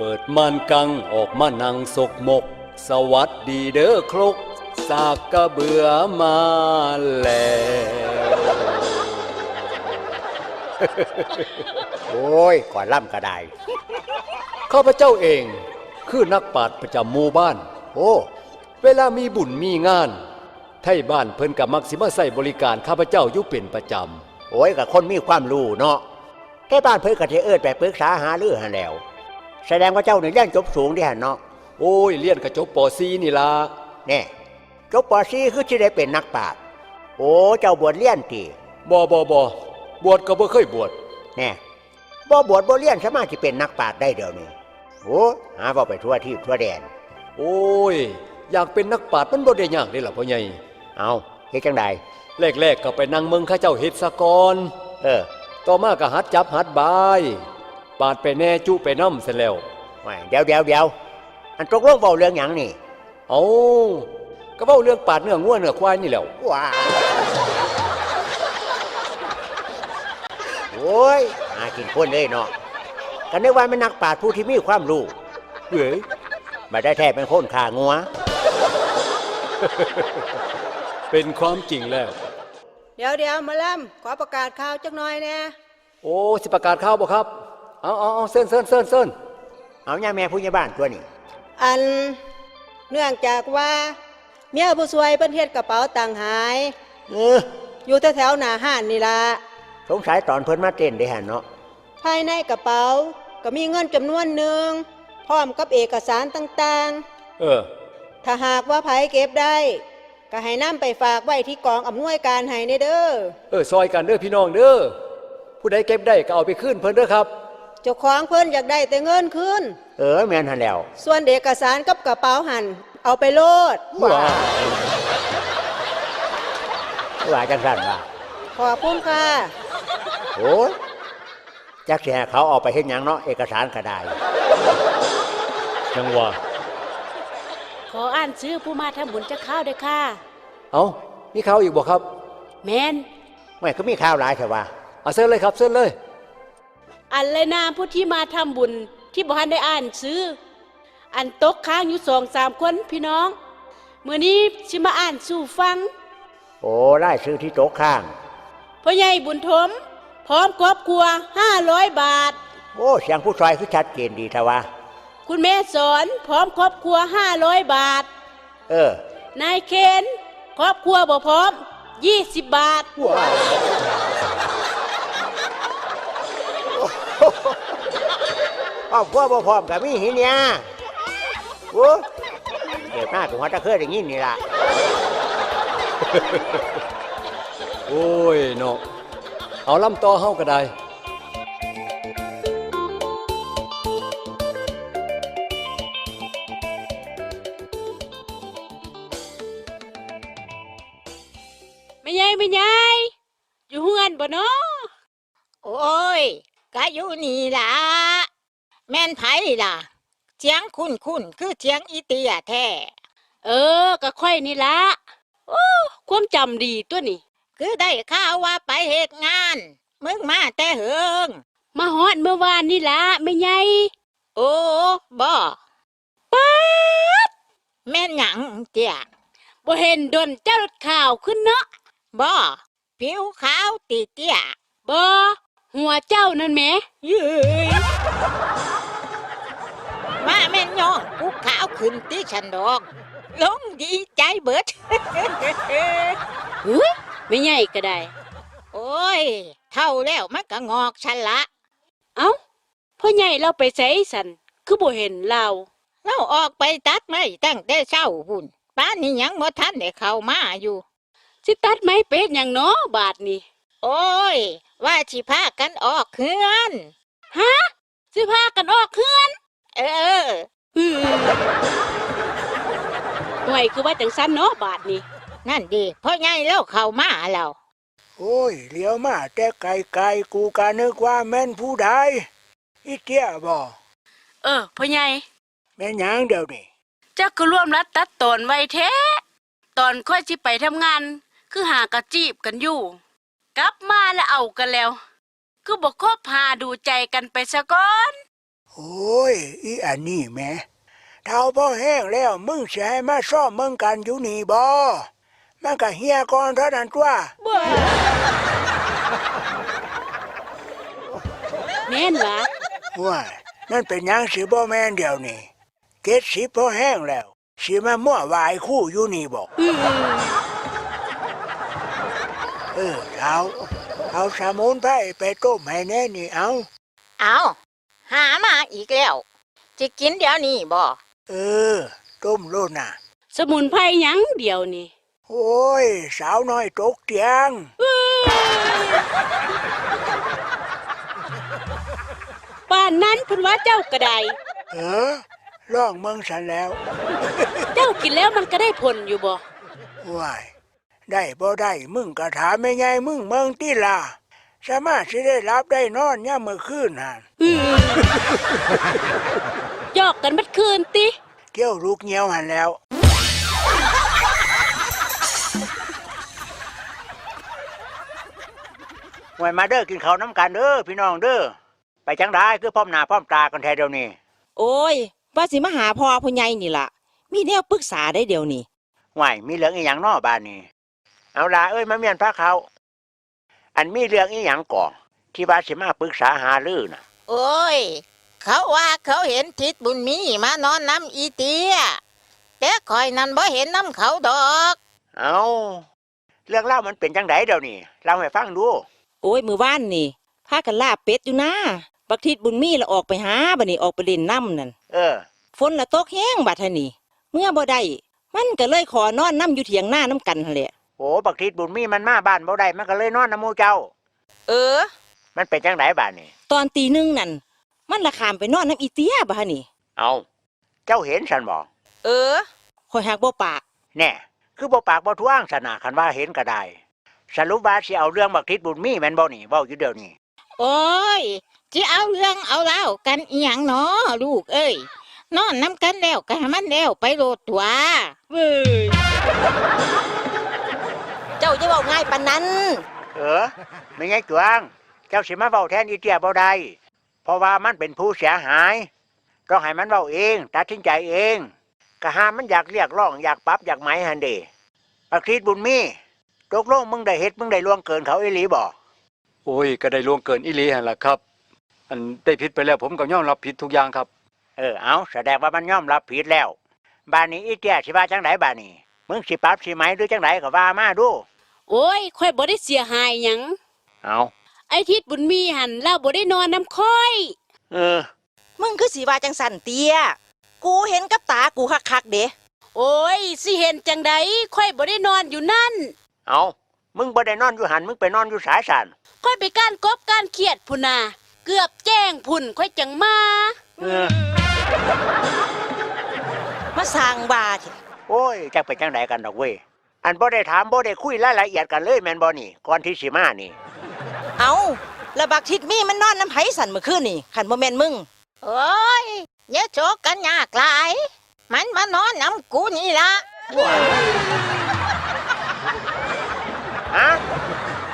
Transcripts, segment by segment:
เปิดม่านกังออกมานั่งสกมก สวัสดีเด้อครก สากกระเบือมาแล้วโอ้ยก่อนล่ำก็ได้ข้าพเจ้าเอง คือนักปราชญ์ประจำหมู่บ้าน โอ้ เวลามีบุญมีงาน ไทยบ้านเพิ่นกับมักสิมาใส่บริการข้าพเจ้าอยู่เป็นประจโอ้ยกับคนมีความรู้เนาะแค่บ้านเพิ่นก็สิเอิ้นไปปรึกษาหารือหันแหล้ว แสดงว่าเจ้านี่เรียนจบสูงที่หันเนาะำโอ้ยเลียนกระจบปอซีนี่ล่ะแน่จบปอซีคือสิได้เป็นนักปราชญ์โอ้เจ้าบวชเรียนติบ่บ่บ่บวชก็บ่เคยบวชแน่บ่บวชบ่เรียนสามารถสิเป็นนักปราชญ์ได้เดี๋ยวนี้โอ้หาเว้าไปทั่วที่ทั่วแดน โอ้ย อยากเป็นนักปราชญ์มันบ่ได้ยากเด้ล่ะพ่อใหญ่เอาเฮ็ดจังใดแรกๆก็ไปนั่งเมืองข้าเจ้าเฮ็ดซะก่อนเออ ต่อมาก็หัดจับหัดบาย ปาดไปแน่จุไปน้ำเสร็จแล้วไม่เดี๋ยวเดี๋ยวเดี๋ยวอันตกลงเว้าเรื่องหยังนี่เอาก็เว้าเรื่องปาดเนื้องัวเนื้อควายนี่แหล้วว้าโอ้ยหากินคนเลยเนาะกันนึกว่าเป็นนักปราชญ์ผู้ที่มีความรู้เฮ้ยมาได้แท้เป็นคนขางัว เป็นความจริงแล้ว เดี๋ยวเดี๋ยวมาล่ำขอประกาศข่าวจักหน่อยแน่ โอ้สิประกาศข่าวบ่ครับ เอาเอาเอาเส้นเส้นเส้นเส้นเอาย่าแม่ผู้ใหญ่บ้านตัวนี้อันเนื่องจากว่าเมียผู้ช่วยเพิ่นเฮ็ดกระเป๋าตังค์หาย เอออยู่แถวๆหน้าห้านนี่ล่ะสงสัยตอนเพิ่นมาเต้นได้หันเนาะภายในกระเป๋าก็มีเงินจำนวนหนึ่งพร้อมกับเอกสารต่างเออ ๆ ถ้าหากว่าไผเก็บได้ ก็ให้นำไปฝากไว้ที่กองอำนวยการให้ในเด้อ เออซอยกันเด้อพี่น้องเด้อผู้ใดเก็บได้ก็เอาไปคืนเพิ่นเด้อครับเจ้าของเพิ่นอยากได้แต่เงินคืนเออแม่นหันแล้ว ส่วนเอกสารกับกระเป๋าหันเอาไปโลดว้าว่าจังสั่นว่าขอบคุณค่ะ โอ้ยจักสิให้เขาเออกไปเฮ็ดหยังเนาะเอกสารก็ได้จังหวะขออ่านชื่อผู้มาทำบุญจะเข้าวด้วยค่ะ เอามีข่าวอีกบ่ครับ แมนไม่ก็มีข่าวหลายแต่ว่าเอาเส้นเลยครับเส้นเลย อันเลยนามผู้ที่มาทำบุญที่บ้านได้อ่านชื่ออันตกค้างอยู่สองสามคนพี่น้องเมื่อนี้ชิมาอ่านสู่ฟัง โอ้ไล่ซื้อที่โต๊ะข้างพ่อใหญ่บุญทม พร้อมครอบครัวห้าร้อยบาท โอ้เสียงผู้ซอยคือชัดเจนดีทว่าคุณแม่สอนพร้อมครอบครัวห้าร้อยบาท เออ นายเคนครอบครัวบ่พร้อมยี่สิบบาทว้าว พร้อมพวบ่พร้อมกับมีหินเนี่ยโอ้เดี๋ยวหน้าถึงว่าจะเคยอย่างนี้นี่ล่ะ โอ้ยเนาะเอาลำต่อเฮาก็ได้ไม่ใหญ่ไม่ใหญ่อยู่เฮือนบ่เนาะโอ้ย กะอยู่นี่ล่ะแม่นไผล่ะเสียงคุ้นคุ้นๆคือเสียงอีเตียแท้เออ ก็ค่อยนี่ละโอ้ความจำดีตัวนี่ คือได้ข่าวว่าไปเหตุงาน มึงมาแต่เหิง มาฮอดเมื่อวานนี่ละไม่ใหญ่โอ้บ่แม่นหยังเตียบ่เห็นดนเจ้ารถข่าวขึ้นเนาะบ่ผิวขาวตีเตียบ่ หัวเจ้านั่นแหมเย้ยมาแม่นย่องกูขาวขึ้นที่ฉันดอกลงดีใจเบิด เฮ้ยไม่ใหญ่ก็ได้ โอ้ย เท่าแล้วมันก็งอกฉันละ เอ้าพ่อใหญ่เราไปไสสันคือบ่เห็นเราเราออกไปตัดไม้ตั้งแต่เช้าหุ่นป้านนี้ยังบ่ทันได้เข้ามาอยู่ สิตัดไม้เป็ดหยังเนาะบาทนี่ โอ้ย ว่าสิพากันออกเฮือน ฮะสิพากันออกเฮือน เอออื้อห่วยคือว่าจังซั่นเนาะบาทนี่นั่นดีพ่อใหญ่เล่าเข้ามาแล้วโอ้ยเลี้ยวมาแต่ไกลไกลๆกูกะนึกว่าแม่นผู้ใดอีเตี้ยบ่เออพ่อใหญ่แม่นหยังเดี๋ยวนี้เจ้าก็ร่วมรัดตัดตอนไว้แท้ตอนค่อยสิไปทำงาน คือหากระจีบกันอยู่ กลับมาแล้วเอากันแล้ว คือบอกคบหาดูใจกันไปซะก่อนโโอ้ย อีอันนี้แหม่เท่าพ่อแห้งแล้วมึงสิให้มาซ่อมมึงกันอยู่นี่บ่มันก็เฮียก่อนเท่านั้นตัว แม่นวะว้ายนั่นเป็นหยังสิบ่แม่นเดียวนี่เกตสิพ่อแห้งแล้ว สิมามั่ววายคู่อยู่นี่บอก อืม เออเท้าเอาสมุนไพรไปต้มให้แน่นี่เอา เอาหามาอีกแล้วจะกินเดี๋ยวนี้บ่เออ ต้มโลดน่ะ สมุนไพรหยังเดียวนี่โอ้ย สาวน้อยตกเตียง ป่านนั้นเพิ่นว่าเจ้ากระไดเออลองเมืองฉันแล้ว เจ้ากินแล้วมันก็ได้ผลอยู่บ่ ว้าย ได้บ่ได้มึงก็ถามไม่ไงมึงเมืองติล่ะสามารถสิได้รับได้นอนย่ามมื้อคืนหั่นอืมหยอกกันเบัดคืนติเกี่ยวลูกเหี่ยวหันแล้ว หวยมาเด้อกินข้าวน้ำกันเด้อพี่น้องเด้อไปจังได้คือพร้อมหน้าพร้อมตากันแท้เดี๋ยวนี้โอ้ย ว่าสิมาหาพ่อผู้ใหญ่นี่ล่ะ มีแนวปรึกษาได้เดี๋ยวนี้ห่วยมีเรื่องอีหยังน้อบ้านนี้ เอาล่ะเอ้ยมาเมียนพระเขา อันมีเรื่องอีหยังก่อที่ว่าสิมาปรึกษาหารือน่ะ โอ้ย เขาว่าเขาเห็นทิศบุญมีมานอนน้ำอีเตียแต่คอยนั้นบ่เห็นน้ำเขาดอก เอาเรื่องเล่ามันเป็นจังไดเดี๋ยวนี้เล่าให้ฟังดู โอ้ยมือว่านนี่พากันลาบเป็ดอยู่นะบักทิดบุญมีละออกไปหาบัดนี้ออกไปเล่นน้ำนั่นเออ ฝนละตกแห้งบัดทะนี่เมื่อบ่ได้มันก็เลยขอนอนน้ำอยู่เถียงหน้าน้ำกันหั่นแหละ โอ้บักทิดบุญมีมันมาบ้านบ่ได้มันก็เลยนอนน้ำหมูเจ้า เออ มันเป็นจังไดบ้านนี้ตอนตีหนึงนั่น มันละขามไปนอนน้ำอีเตียบัดนี่ เอาเจ้าเห็นฉันบ่เออคอยหักบ่ปาก แน่คือบ่ปากบ่ท้วงสนาคันว่าเห็นก็ได้สรุปว่าสิเอาเรื่องบักทิดบุญมีแม่นบ่นี่เว้าอยู่เดี๋ยวนี้โอ้ยจะเอาเรื่องเอาเล่าวกันอีหยังเนาะลูกเอ้ยนอนน้ำกันแล้วก็ให้มันแล้วไปโลดตัวเว้ยเจ้าจะเว้าง่ายปานนั้น เออไม่ไงจวงเจ้าสิมาเว้าแทนอีเตียบ่ได้เพราะว่ามันเป็นผู้เสียหายต้องให้มันเว้าเองตัดสินใจเองก็ห้ามมันอยากเรียกร้องอยากปรับอยากไหมหันเดปักทิดบุญมีตกลงมึงได้เฮ็ดมึงได้ล่วงเกินเขาอีหลีบ่โอ้ยก็ได้ล่วงเกินอิลีหั่นล่ะครับ อันได้ผิดไปแล้วผมก็ยอมรับผิดทุกอย่างครับ เออเอาแสดงว่ามันยอมรับผิดแล้วบ้านนี้อีเตียสิว่าจังไดบ้านนี้มึงสิปรับสิไหมหรือจังไดก็ว่ามาดู โอ้ยค่อยบ่ได้เสียหายหยังเอาไอ้ทิศบุญมีหันเล่าบ่ได้นอนน้ำค่อย เออ มึงคือสีว่าจังสันเตีย กูเห็นกับตากูคักๆเด้โอ้ยสิเห็นจังใดค่อยบ่ได้นอนอยู่นั่นเอามึงบ่ได้นอนอยู่หันมึงไปนอนอยู่สายสันค่อยไปก้านกบก้านเขียดพุ่นน่ะเกือบแจ้งพุ่นค่อยจังมาเออมาสร้างบาเถอะโอ้ยจักเป็นจังไดกันดอกเว้ย อันบ่ได้ถามบ่ได้คุยรายละเอียดกันเลยแม่นบ่นี่ก่อนที่สิมานี่ เอาแล้วบักทิดมีมันนอนน้ำไผสันเมื่อคืนนี่ขันบ่แม่นมึง โอ้ยอย่าโจกกันยากหลาย มันมานอนน้ำกูนี่ละฮะ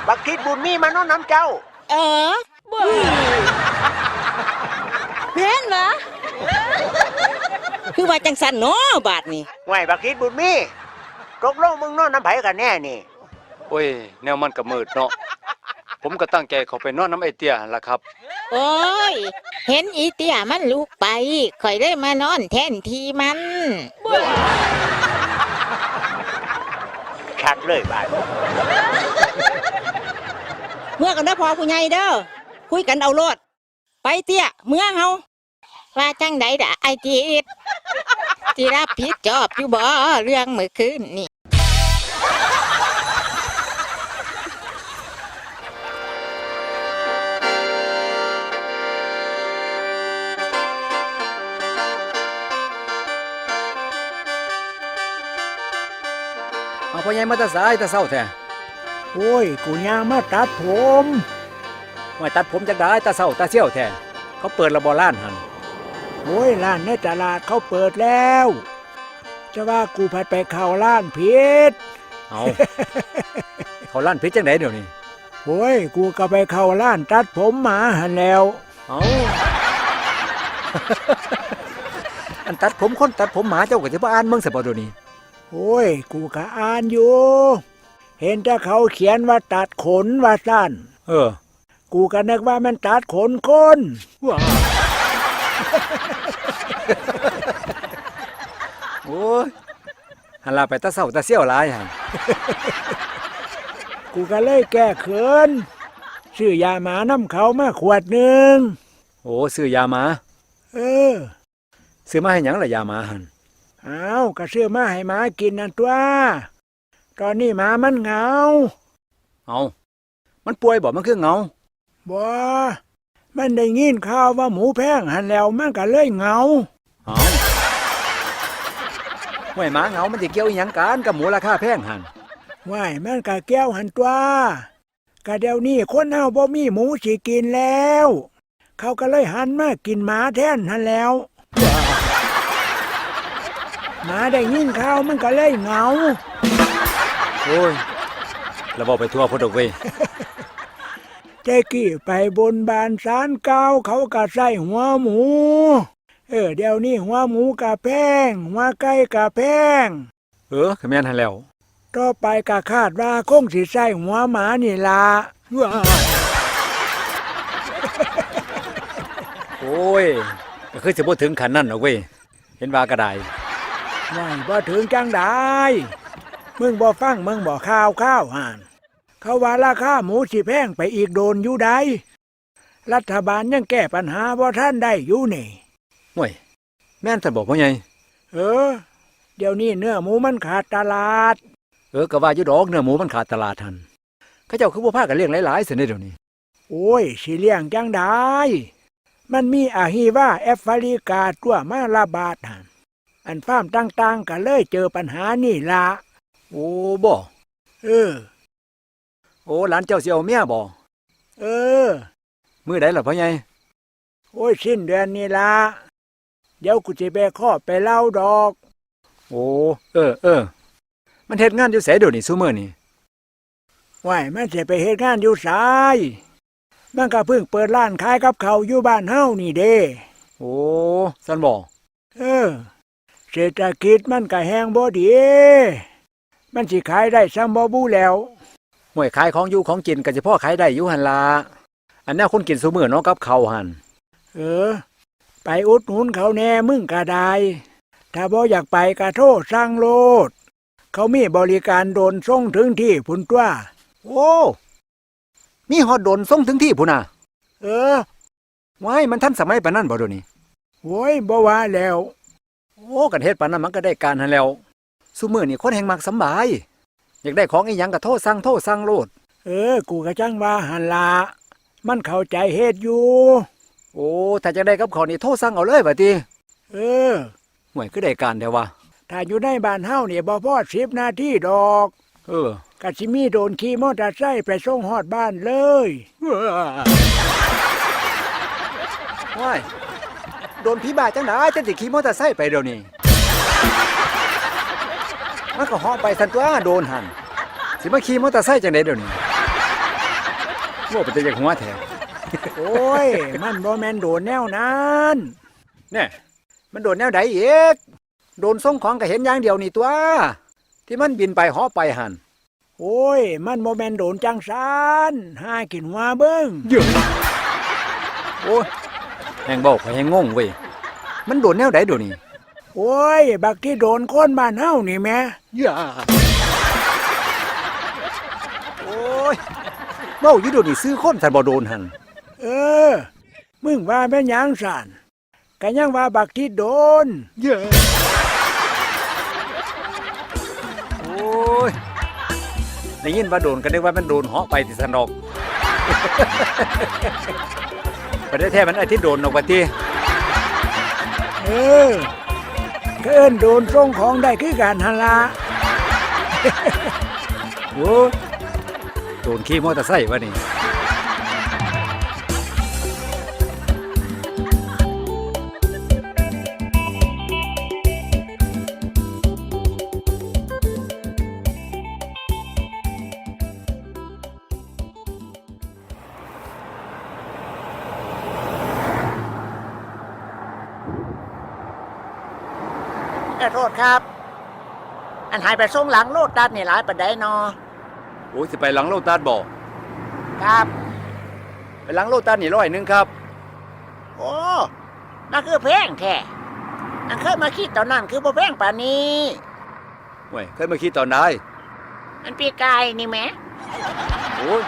บักทิดบุญมีมานอนน้ำเจ้า เออแม่นวะคือว่าจังสันเนาะบาดนี่ไว้บักทิดบุญมี ตกลงมึงนอนน้ำไผกันแน่นี่ โอ้ย แนวมันก็มืดเนาะ ผมก็ตั้งใจเขาไปนอนน้ำไอเตียหั่นล่ะครับ โอ้ย เห็นอีเตียมันลุกไปคอยเลยมานอนแทนทีมันชัดเลยบาดเมื่อกันนะพอผู้ใหญ่เด้อคุยกันเอาโลด ไปเตี้ยเมื่อเฮาว่าจังใดด่ะไอจีดที่รับผิดชอบอยู่บ่เรื่องเมื่อคืนนี่ พ่อใหญ่มาแตาสายแตาเศร้าแท้โอ้ย กูย่างมาตัดผมไว้ตัดผมจักได้ตาเศร้าตาเสี่ยวแท้เขาเปิดระบอล้านหันโอ้ยร้านในตลาดเขาเปิดแล้ว จะว่ากูผัดไปเข้าร้านผิดเอา เขาล้านพิษจังไดเดี๋ยวนี้โอ้ย กูก็ไปเข้าร้านตัดผมหมาหันแล้ว เอา อันตัดผมคนตัดผมหมาเจ้าก็สิบ่อ่านเมืองซะบ่เดี๋ยวนี้ โอ้ย กูก็อ่านอยู่ เห็นแต่เขาเขียนว่าตัดขนว่าสั้นเออ กูก็นึกว่ามันตัดขนคนว้าโอ้ยหันลาไปตาเศร้าตาเสี่ยวหลายหั่นกูก็เลยแก้เขินซื้อยาหมาน้ำเขามาขวดหนึ่งโอ้ซื้อยาหมา เออซื้อมาให้หยังล่ะยาหมาหั่นเอาก็ซื้อมาให้หมากินนั่นตัว ตอนนี้หมามันเหงา เอามันป่วยบ่มันคือเหงาบ่มันได้ยินข่าวว่าหมูแพงหันแล้วมันก็เลยเหงาเอาห้วยหมาเหงามันสิเกี่ยวอีหยังกันกับหมูราคาแพงหั่นว่ายมันก็แก้วหันตัวกะเดี๋ยวนี้คนเฮาบ่มีหมูสิกินแล้ว เขาก็เลยหันมากินหมาแทนหันแล้ว หมาได้ยินข่าวมันก็เลยเหงา โอ้ยแล้วบอกไปทั่วพดอกเว้ยเจ๊กี้ไปบนบานสารเก้าเขาก็ใส่หัวหมู เออเดี๋ยวนี้หัวหมูกะแพงหัวไก่กะแพง เออขแม่นหันแล้ว ต่อไปกะคาดว่าคงสิใส่หัวหมานี่ละว้าโอ้ยก็คือสิบ่ถึงขันนั่นหรอกเว้ย เห็นว่ากระได ไม่บ่ถึงจังได้มึงบ่ฟังมึงบ่ข่าวข้าวห่าน เขาว่าราคาหมูสิแพงไปอีกโดนอยู่ใดรัฐบาลยังแก้ปัญหาบ่ท่านได้อยู่นี่ห่วยแม่นท่านบอกว่าไงเออ เดี๋ยวนี้เนื้อหมูมันขาดตลาด เออก็ว่าอยู่ดอกเนื้อหมูมันขาดตลาดทันเขาเจ้าคือบ่พากันเลี้ยงหลายๆเสิเดี๋ยวนี้ โอ้ยสิเลี้ยงจังได้มันมีอาฮีว่าแอฟริกาตัวมาระบาดหั่น อันฟาร์มต่างๆก็เลยเจอปัญหานี่ละโอ้บ่เออ โอ้หลานเจ้าสิเอาเมียบ่เออ มื้อใดล่ะพ่อใหญ่โอ้ยสิ้นเดือนนี่ละเดี๋ยวกูจะไปขอบไปเล่าดอก โอ้เออเออมันเฮ็ดงานอยู่ไสเดี๋ยวนี้ซุมื้อนี้ว่ายมันจะไปเหตุงานอยู่สายมันก็เพิ่งเปิดร้านขายกับเขาวอยู่บ้านเฮานี่เด้ โอ้ซั่นบ่เออ เศรษฐกิจมันก็แห้งบ่ดี มันสิขายได้ซ้ำบ่บูแล้วห่วยขายของอยู่ของกินก็สิพ่อขายได้อยู่หั่นล่ะอันแนวคนกินซุมื้อเนาะกับข้าวหั่นเออ ไปอุดหนุนเขาแน่มึงก็ได้ ถ้าบ่อยากไปก็โทษสั่งโลด เขามีบริการโดนส่งถึงที่พุ่นตัวโอ้มีฮอดโดนส่งถึงที่พุ่นน่ะ เออว้ายมันทันสมัยปานนั้นบ่เดี๋ยวนี้โว้ยบ่ว่าแล้ว โอ้กันเฮ็ดปานนั้นมันก็ได้การหันแล้วซุมื้อนี่คนแห่งมักสำบาย อยากได้ของอีหยังก็โทรสั่งโทรสั่งโลด เออ กูก็จังว่าหันละมันเข้าใจเฮ็ดอยู่ โอ้ถ้าจะได้กับเขาวนี่โทรสั่งเอาเลยบัดนี้เออ ห่วยคือได้การแต่ว่า ถ้าอยู่ในบ้านเฮาเนี่ยบ่พอสิบนาทีดอกเออก็สิมีโดนขี่มอเตอร์ไซค์ไปส่งฮอดบ้านเลย ว้าย โดนผีบาจังได๋จังสิขี่มอเตอร์ไซค์ไปเดี๋ยวนี้ มันก็เหาะไปสันตัวโดนหันสิมาขี่มอเตอร์ไซค์จังได๋เดี๋ยวนี้ว่าเป็นแต่อยากหัวแท้โอ้ย มันบ่แม่นโดนแนวนั้นแน่มันโดนแนวใดอีกโดนส่งของก็เห็นอย่างเดียวนี่ตัว ที่มันบินไปเหาะไปหันโอ้ย มันบ่แม่นโดนจังซานหากินหัวเบิ่งเยอะโอ้ย แหงบอกไปแหงงงเว้ยมันโดนแนวใดโดนนี่โอ้ย บักที่โดนคนบ้านเฮานี่แหม่ย่าโอ้ยเมาอยู่โดนนี่ซื้อคนสันบ่โดนหันเออ มึงว่าเป็นหยังสั่นก็ยังว่าบักที่โดนเยอะโอ้ยได้ยินว่าโดนก็นึกว่ามันโดนเหาะไปที่สนอก ประเทศแท้มันไอ้ที่โดนออกไปที่เออเกินโดนส่งของได้คือการหันละโอ้ยโดนขี่มอเตอร์ไซค์วะนี่ อโทษครับ อันหายไปส่งหลังโลดตัดนี่หลายปันไดนอโอ้ยสิไปหลังโลตัสบ่ครับไปหลังโลตัสนี่ร้อยหนึงครับ โอ้นั่นคือแพงแท้อันเคยมาคิดตอนนั้นคือบ่แพงป่านนี้เว้ยเคยมาคิดตอนใดมันปีกายนี่แหมโอ้ย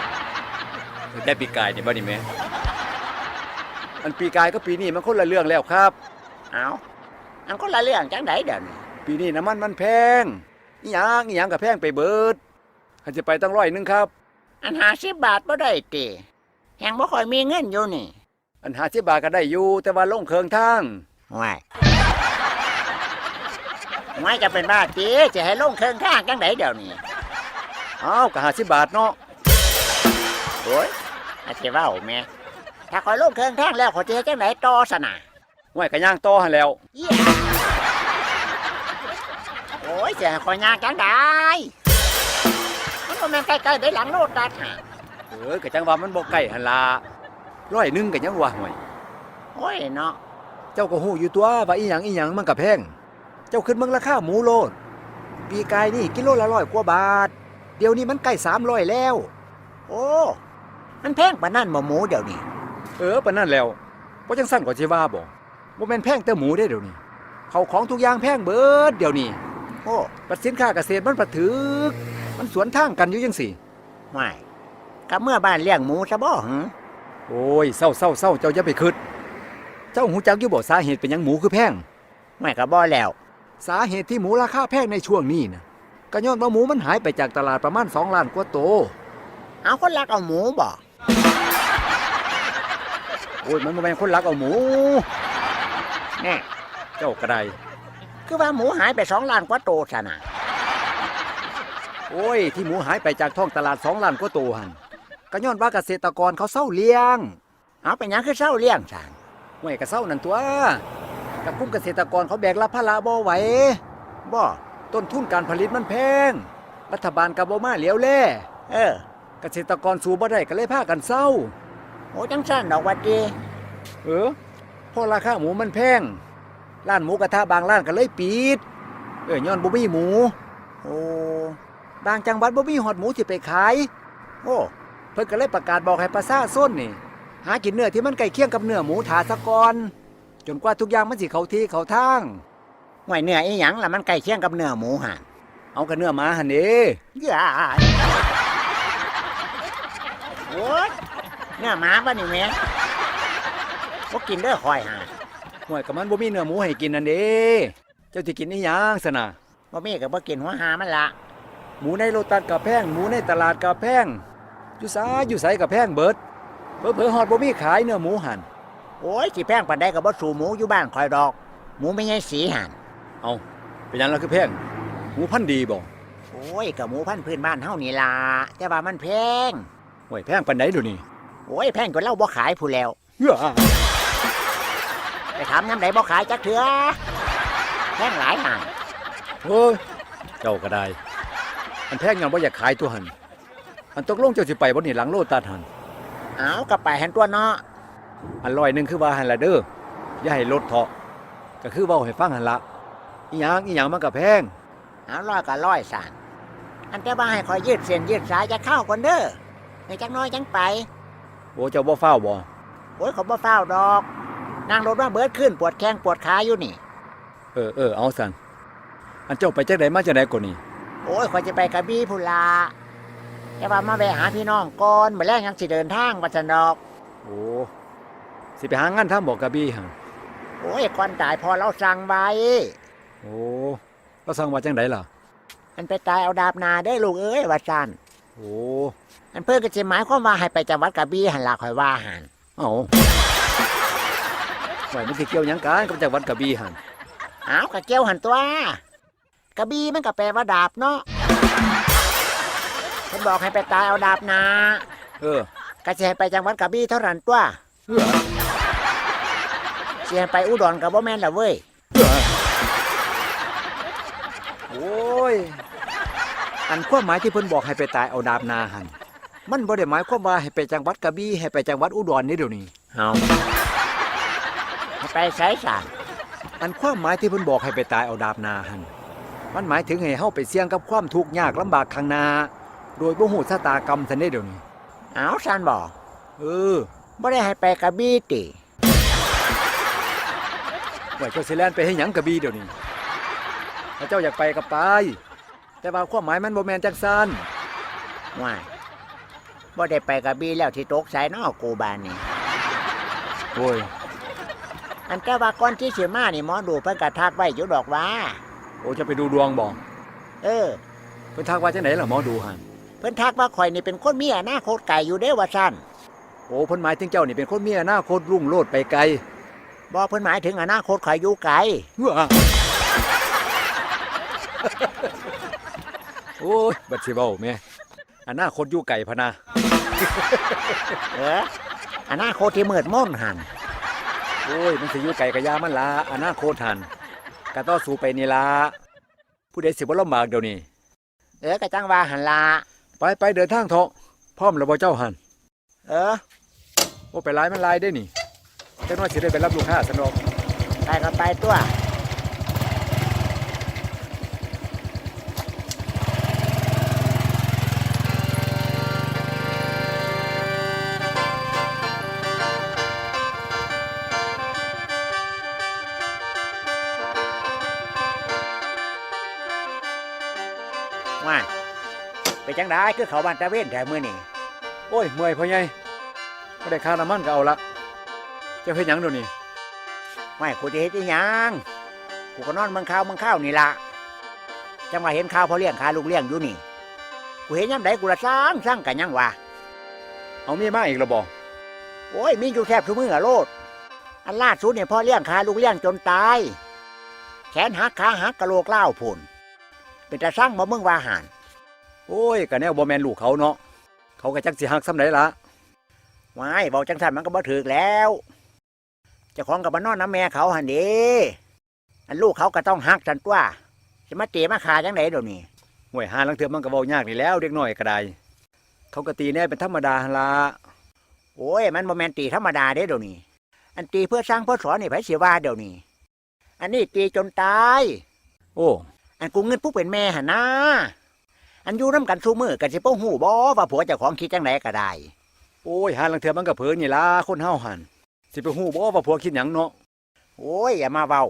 ตั้งแต่ปีกายนี่บ่นี่แม่อันปีกายก็ปีนี้มันคนละเรื่องแล้วครับ เอา อันก็ละเรื่องจังไดเดี๋ยวนี้ปีนี้น้ำมันมันแพงอีหยังอีหยังก็แพงไปเบิดคันจะไปตั้งร้อยหนึงครับ อันหาสิบบาทบ่ได้ติแหงบ่ค่อยมีเงินอยู่นี่อันหาสิบบาทก็ได้อยู่แต่ว่าลงเคิงทางไม่ไม่จะเป็นบ้าตีจะให้ลงเครื่องข้างจังไดเดี๋ยวนี้อ้าวก็หาสิบบาทเนาะโอ้ยอาจจะว่าแม่ถ้าคอยลงเครื่องข้างแล้วขอจะเฮ็ดจังไดต่อสนะ ไว้ก็ย่างต่อหันแหล้วเหี้ยโอ้ยจะให้คอยยากจังไดมันก็แม่นใกล้ๆได้หลังโลดตัดหาเออก็จังว่ามันบ่ใกล้หันละร้อยหนึงก็ยังว่าห่วยโอ้ยเนาะเจ้าก็ฮู้อยู่ตัวว่าอีหยังอีหยังมันก็แพงเจ้าขึ้นเบิ่งราคาหมูโลด ปีกายนี่กิโลละร้อยกว่าบาท เดี๋ยวนี้มันใกล้300แล้ว โอ้มันแพงปานนั้นบ่หมูเดี๋ยวนี้เออปานนั้นแล้วบ่จังสั่นก็สิว่าบ่ บ่แม่นแพงแต่หมูเด้เดี๋ยวนี้เขาวของทุกอย่างแพงเบิดเดี๋ยวนี้โอ้ปัดสินค้าเกษตรมันปัดถึก มันสวนทางกันอยู่จังสี่ไม่กับเมื่อบ้านเลี้ยงหมูซะบ่หึโอ้ยเศร้าเศร้าเศร้าเจ้าอย่าไปคิด เจ้าหูจักอยู่บ่สาเหตุเป็นหยังหมูคือแพง ไม่ก็บ่แล้ว สาเหตุที่หมูราคาแพงในช่วงนี้นะก็ย้อนว่าหมูมันหายไปจากตลาดประมาณ 2 ล้านกว่าโตวเอาคนรักเอาหมูบ่ โอ้ยมันบ่แม่นคนรักเอาหมู แน่เจ้าก็ได้คือว่าหมูหายไปสองล้านกว่าโตซะนะโอ้ย ที่หมูหายไปจากท้องตลาด2ล้านกว่าโตวหั่นก็ย้อนว่าเกษตรกรเขาเศร้าเลี้ยง เอาเป็นหยังคือเศร้าเลี้ยงสั่งห่วยก็เศร้านั่นตัวกับกลุ่มเกษตรกรเขาแบกรับภาระบ่ไหวบ่ต้นทุนการผลิตมันแพง รัฐบาลกับบ่มาเหลียวแลเออ เกษตรกรสู้บ่ได้ก็เลยพากันเศร้า โอ้จังสั้นดอกหวัดดีเออเพ ราะราคาหมูมันแพงร้านหมูกระทะบางร้านก็เลยปิดเออย้อนบ่มีหมู โอ้บางจังหวัดบ่มีหอดหมูที่ไปขาย โอ้เพิ่นก็เลยประกาศบอกให้ประชาชนนี่ หากินเนื้อที่มันใกล้เคียงกับเนื้อหมูถาซะก่อนจนกว่าทุกอย่างมันสิเข้าที่เข้าทางหวยเนื้ออีหยังล่ะมันใกล้เคียงกับเนื้อหมูห่านเอากับเนื้อหมาหั่นเด้อย่าโอ้ยเนื้อหมาบ่นี่แม่ บ่กินเด้อคอยห่านห่วยก็มันบ่มีเนื้อหมูให้กินนั่นเด้เจ้าสิกินอีหยังซะนะบ่มีก็บ่กินหัวหามันละหมูในโลตัสก็แพงหมูในตลาดก็แพงอยู่ซาอยู่ไสก็แพงเบิดเผลอๆฮอดบ่มีขายเนื้อหมูหั่นโอ้ยสิแพงปานใดก็บ่สู่หมูอยู่บ้านคอยดอก หมูไม่ใช่สีห่านเอาเป็นหยังล่ะคือแพงหมูพันธุ์ดีบ่โอ้ยกับหมูพันธุ์พื้นบ้านเฮานี่ล่ะแต่ว่ามันแพงห่วยแพงปานใดดูนี่โอ้ยแพงกว่าเราบ่ขายผู้แล้ว เฮ้อ ไปถามน้ำใดบ่ขายจักเถื่อแพงหลายห่างเฮ้ยเจ้าก็ได้ อันแพงยังบ่อยากขายตัวหันอันตกลงเจ้าสิไปบ่นี่หลังโลตัดหันเอากลับไปหันตัวเนาะอันร้อยหนึงคือว่าหันละเด้ออย่าให้ลดเถาะก็คือเว้าให้ฟังหันละอีหยังอีหยังมันก็แพงเอาร้อยกับร้อยสานอันแต่ว่าให้คอยยืดเส้นยืดสายจะเข้าก่อนเด้อในจักหน้อยจังไปโอ้เจ้าบ่เฝ้าวบ่โอ้ยเขาบ่เฝ้าวดอก นั่งรถมาเบิดขึ้นปวดแข้งปวดขาอยู่นี่ เออเออเอาสั่นอันเจ้าไปจังไดมาจังไดก่อนนี่โอ้ยคอยจะไปกระบี่พุนลาแต่ว่ามาแวะหาพี่น้องก่อนเมื่อแรกยังสิเดินทางวัดนดอก โอ้สิไปหางานทำบ่กระบี่หั่นโอ้ยก่อนตายพอเราสั่งไว้ โอ้เราสั่งว่าจังไดล่ะมันไปตายเอาดาบนาได้อลูกเอ้ยว่าซันโอ้อันเพื่อนก็จะหมายความว่าให้ไปจังหวัดกระบี่หันลาคอยว่าหัน เอา ไว้มันสิเกี่ยวหยังกันกับจังหวัดกระบี่หั่นอ้าวกะเกี้ยวหันตัวกระบี่มันก็แปลว่าดาบเนาะฉันบอกให้ไปตายเอาดาบนาเออก็จะให้ไปจังหวัดกระบี่เท่านั้นตัวเฮ้อเสียไปอุดรกับบ่แม่นละเว้ยโอ้ยอันความหมายที่เพิ่นบอกให้ไปตายเอาดาบนาหันมันบ่ได้หมายความว่าให้ไปจังหวัดกระบี่ให้ไปจังหวัดอุดรนี่เดี๋ยวนี้เอา ให้ไปสายสานอันความหมายที่เพิ่นบอกให้ไปตายเอาดาบหนาหันมันหมายถึงให้เฮาไปเสี่ยงกับความทุกข์ยากลำบากข้างหน้าโดยบ่ฮู้ชะตากรรมทันได้เดี๋ยวนี้ เอาซันบอกเออบ่ได้ให้ไปกระบี่ติไว้เจ้าสิแล่นไปให้หยังกระบี่เดี๋ยวนี้ ถ้าเจ้าอยากไปก็ไป แต่ว่าความหมายมันบ่แม่นจังซั่นว่าบ่ได้ไปกระบี่แล้วที่ตกใส่นอกกูบานนี่ โอ้ย อันแต่ว่าก่อนที่สิมานี่หมอดูเพิ่นก็ทักไว้อยู่ดอกว่า โอ้จะไปดูดวงบ่เออ เพิ่นทักว่าจังไดล่ะหมอดูหั่นเพิ่นทักว่าข่อยนี่เป็นคนมีอนาคตไกลอยู่เด้ว่าซั่นโอ้เพิ่นหมายถึงเจ้านี่เป็นคนมีอนาคตรุ่งโรจน์ไปไกลบ่เพิ่นหมายถึงอนาคตข่อยอยู่ไกล ว้าโอ้ยบัดสิเว้าแม่อนาคตอยู่ไกลพะนะ เอออนาคตที่มืดมนหัน โอ้ย มันสิอยู่ไกลกะยามันละอนาคตหันกะต่อสู้ไปนี่ละผู้ใดสิบ่ลำบากเดี๋ยวนี้ เออก็จังว่าหันละไปไปเดินทางเถอะพร้อมแล้วบ่เจ้าหัน เออโอ้ไปหลายมันหลายได้นี่จังน้อยสิได้ไปรับลูกค้าสนอกไปก็ไปตัว ว่าไปจังได้คือเขาบ้านตะเวนแต่มื้อนี้โอ้ยเมื่อยพ่อใหญ่บ่ได้ค่าน้ำมันก็เอาละเจ้าเฮ็ดหยังเดี๋ยวนี้ไม่กูจะเฮ็ดอีหยังกูก็นอนเมืองข้าวเมืองข้าวนี่ละจังว่าเห็นข้าวพอเลี้ยงข้าลูกเลี้ยงอยู่นี่ กูเห็นยามใดกูละสร้างสร้างกันยังวะเอามีมาอีกแล้วบ่โอ้ยมีอยู่แทบทุกมืออะโลด อันล่าสุดเนี่ยพ่อเลี้ยงข้าลูกเลี้ยงจนตาย แขนหักขาหักกะโหลกเล่าวผุน เป็นตาสร้างบ่มึงว่าหานโอ้ยก็แนวบ่แม่นลูกเขาเนาะเขาก็จักสิฮักซำไดล่ะว้ายบอกจังสันมันก็บ่ถึกแล้วเจ้าของกับมานอนน้ำแม่เขาหันเดีอันลูกเขาก็ต้องหักสันตัวจะมาเตะมาขาจังไหนเดี๋ยวนี้ห่วยหาลังเทื่อมันก็เว้ายากนี่แหล้วเด็กน้อยก็ได้เขาก็ตีแน่เป็นธรรมดาหั่นล่ะโอ้ย มันโมแมนตีธรรมดาเด้เดี๋ยวนี้ อันตีเพื่อสร้างเพื่อสอนนี่ไผเสียว่าเดี๋ยวนี้ อันนี้ตีจนตาย โอ้ อันกูเงินผู้เป็นแม่หันนะอันอยู่น้ำกันสู้มือกันสิโป้หูบ่ว่าผัวเจ้าของคิดจังไหนก็ได้ โอ้ยหาลังเทื่อมันก็เผลอนี่ล่ะคนเฮาหั่นสิไปฮู้บ่ว่าผัวคิดหยังเนาะโอ้ยอย่ามาเว้า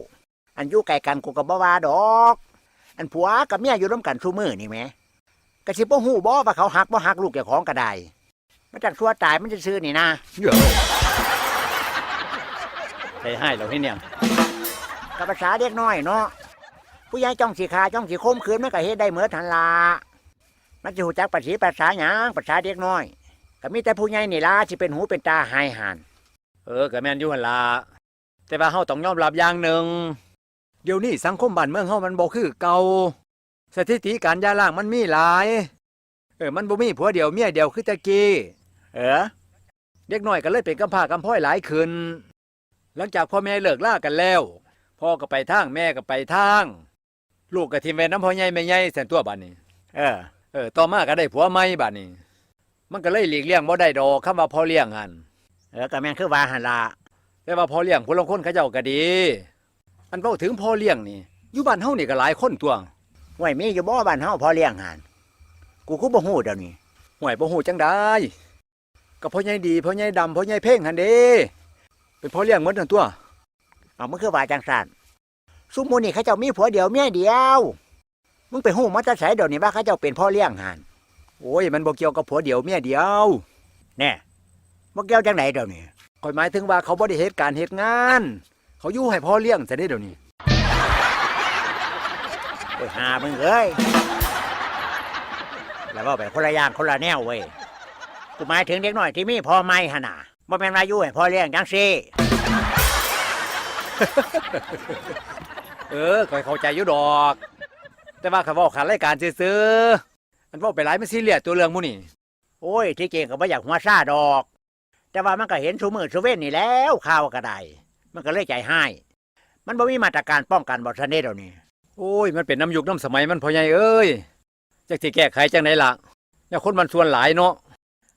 อันอยู่ไกลกันกูก็บ่ว่าดอก อันผัวกับเมียอยู่น้ำกันสู้มือนี่แหมก็สิโป้หูบ่ว่าเขาหักบ่หักลูกเจ้าของก็ได้มันจากชั่วตายมันจะซื้อนี่นะเหี้ยใจให้เราให้เนี่ยกับภาษาเด็กน้อยเนาะ ผู้ใหญ่จ้องสีขาจ้องสีคมคืนมันก็เฮ็ดได้เหมือทันลามันจะหูจักภาษีภาษาหยังภาษาเด็กน้อย ก็มีแต่ผู้ใหญ่นี่ล่ะสิเป็นหูเป็นตาหายหันเออก็แม่นอยู่หั่นล่ะแต่ว่าเฮาต้องยอมรับอย่างหนึ่งเดี๋ยวนี้สังคมบ้านเมืองเฮามันบ่คือเก่าสถิติการย่าล้างมันมีหลาย เออมันบ่มีผัวเดียวเมียเดียวคือตะกี้เออเด็กน้อยก็เลยเป็นกำพร้ากำพร้อยหลายขึ้นหลังจากพ่อแม่เลิกล่ากันแล้ว พ่อก็ไปทางแม่ก็ไปทาง ลูกก็ทิมแม่น้ำพ่อใหญ่แม่ใหญ่แสนตัวบัดนี้ เออเออต่อมาก็ได้ผัวใหม่บัดนี้ มันก็เลยหลีกเลี่ยงบ่ได้ดอกคำว่าพ่อเลี้ยงหันเออก็แม่นคือว่าหันละแต่ว่าพ่อเลี้ยงคนละคนเขาเจ้าก็ดี อันเว้าถึงพ่อเลี้ยงนี่อยู่บ้านเฮานี่ก็หลายคนตัวไว้มีอยู่บ่บ้านเฮาพอเลี้ยงหันกูคือบ่ฮู้เดี๋ยวนี้ห่วยบ่ฮู้จังได้ก็พ่อใหญ่ดีพ่อใหญ่ดำพ่อใหญ่เพ่งหันเด้เป็นพ่อเลี้ยงหมดนั่นตัว เอามันคือว่าจังซั่น ซุมหมูนี่เขาเจ้ามีผัวเดียวเมียเดียว มึงไปฮู้มาแต่ไสเดี๋ยวนี้ว่าเขาเจ้าเป็นพ่อเลี้ยงหันโอ้ยมันบ่เกี่ยวกับผัวเดียวเมียเดียวแน่บ่เกี่ยวจังไหนเดี๋ยวนี้ข่อยหมายถึงว่าเขาบ่ได้เหตุการเหตุงาน เขาอยู่ให้พ่อเลี้ยงจะได้เดี๋ยวนี้โอ้ยหามึงเอ้ยแล้วก็ไปคนละอย่างคนละแนวเว้ยกูหมายถึงเด็กน้อยที่มีพ่อไม่หนน่ะบ่แม่นว่าอยู่ให้พ่อเลี้ยงจังซี่ เออข่อยเข้าใจอยู่ดอก แต่ว่าเขาเว้าขันรายการซื่อๆอันเว้าไปหลายมันซีเรียสตัวเรื่องมู่นี่โอ้ย ที่จริงก็บ่อยากหัวซ่าดอก แต่ว่ามันก็เห็นสุมือสุเว้นนี่แล้วข่าวก็ได้มันก็เลยใจให้มันบ่มีมาตรการป้องกันบ่ทันได้เดี๋ยวนี้โอ้ย มันเป็นน้ำยุคน้ำสมัยมันพ่อใหญ่เอ้ยจักสิแก้ไขจังไดล่ะแล้วคนมันส่วนหลายเนาะ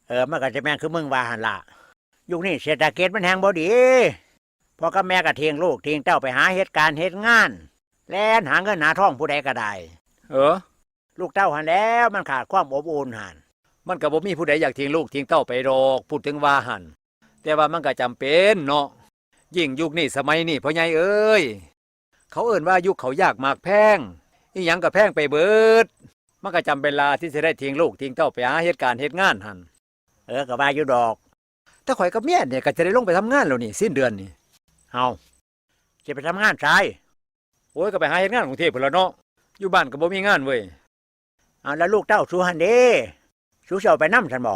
เออมันก็จะแม่นคือมึงว่าหันล่ะยุคนี้เศรษฐกิจมันแฮงบ่ดี พอกับแม่ก็เทียงลูกเทียงเต้าไปหาเหตุการณ์เหตุงาน แล่นหาเงินหาทองผู้ใดก็ได้เออ ลูกเต้าหันแล้วมันขาดความอบอุ่นหันมันก็บ่มีผู้ใดอยากทิ้งลูกทิ้งเต้าไปหรอกพูดถึงว่าหันแต่ว่ามันก็จำเป็นเนาะยิ่งยุคนี้สมัยนี้พ่อใหญ่เอ้ยเขาเอิ่นว่ายุคเขายากมากแพงอีหยังก็แพงไปเบิด มันก็จำเป็นลาที่จะได้ทิ้งลูกทิ้งเต้าไปหาเหตุการณ์เหตุงานหันเออก็ว่าอยู่ดอกแต่ข่อยกับเมียเนี่ยก็จะได้ลงไปทำงานแล้วนี่สิ้นเดือนนี่ เฮาจะไปทำงานใช่โอ้ยก็ไปหาเหตุงานกรุงเทพพุ่นละเนาะอยู่บ้านก็บ่มีงานเว้ยเอาแล้วลูกเต้าสู้หันเด้สู้เสียวไปน้ำฉันบ่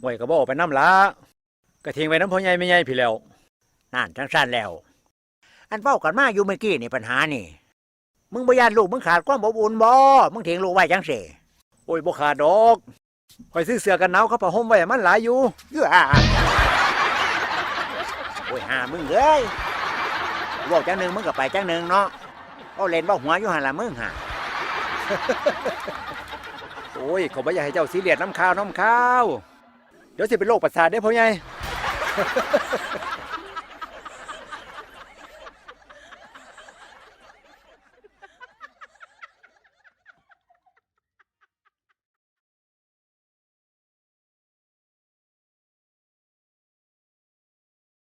ไว้ก็บ่ออกไปน้ำละก็ทิ้งไว้น้ำพ่อใหญ่ไม่ใหญ่พี่แล้วนั่นจังสั้นแล้ว อันเฝ้ากันมาอยู่เมื่อกี้นี่ปัญหานี่ มึงบ่ยานลูกมึงขาดความอบอุ่นบ่มึงเถียงลูกไว้จังสิโอ้ยบ่ขาดดอกข่อยซื้อเสื้อกันหนาวเขาผ้าห่มไว้ให้มันหลายอยู่เอ้อ โอ้ยหามึงเอ้ยบอกจังหนึ่งมึงก็ไปจังหนึ่งเนาะเอาเล่นบ่หัวอยู่หันละมึงห่าโอ้ยเขาบ่อยากให้เจ้าสีเหลียดน้ำข้าวน้ำข้าว เดี๋ยวสิเป็นโรคประสาทได้อพ่อใหญ่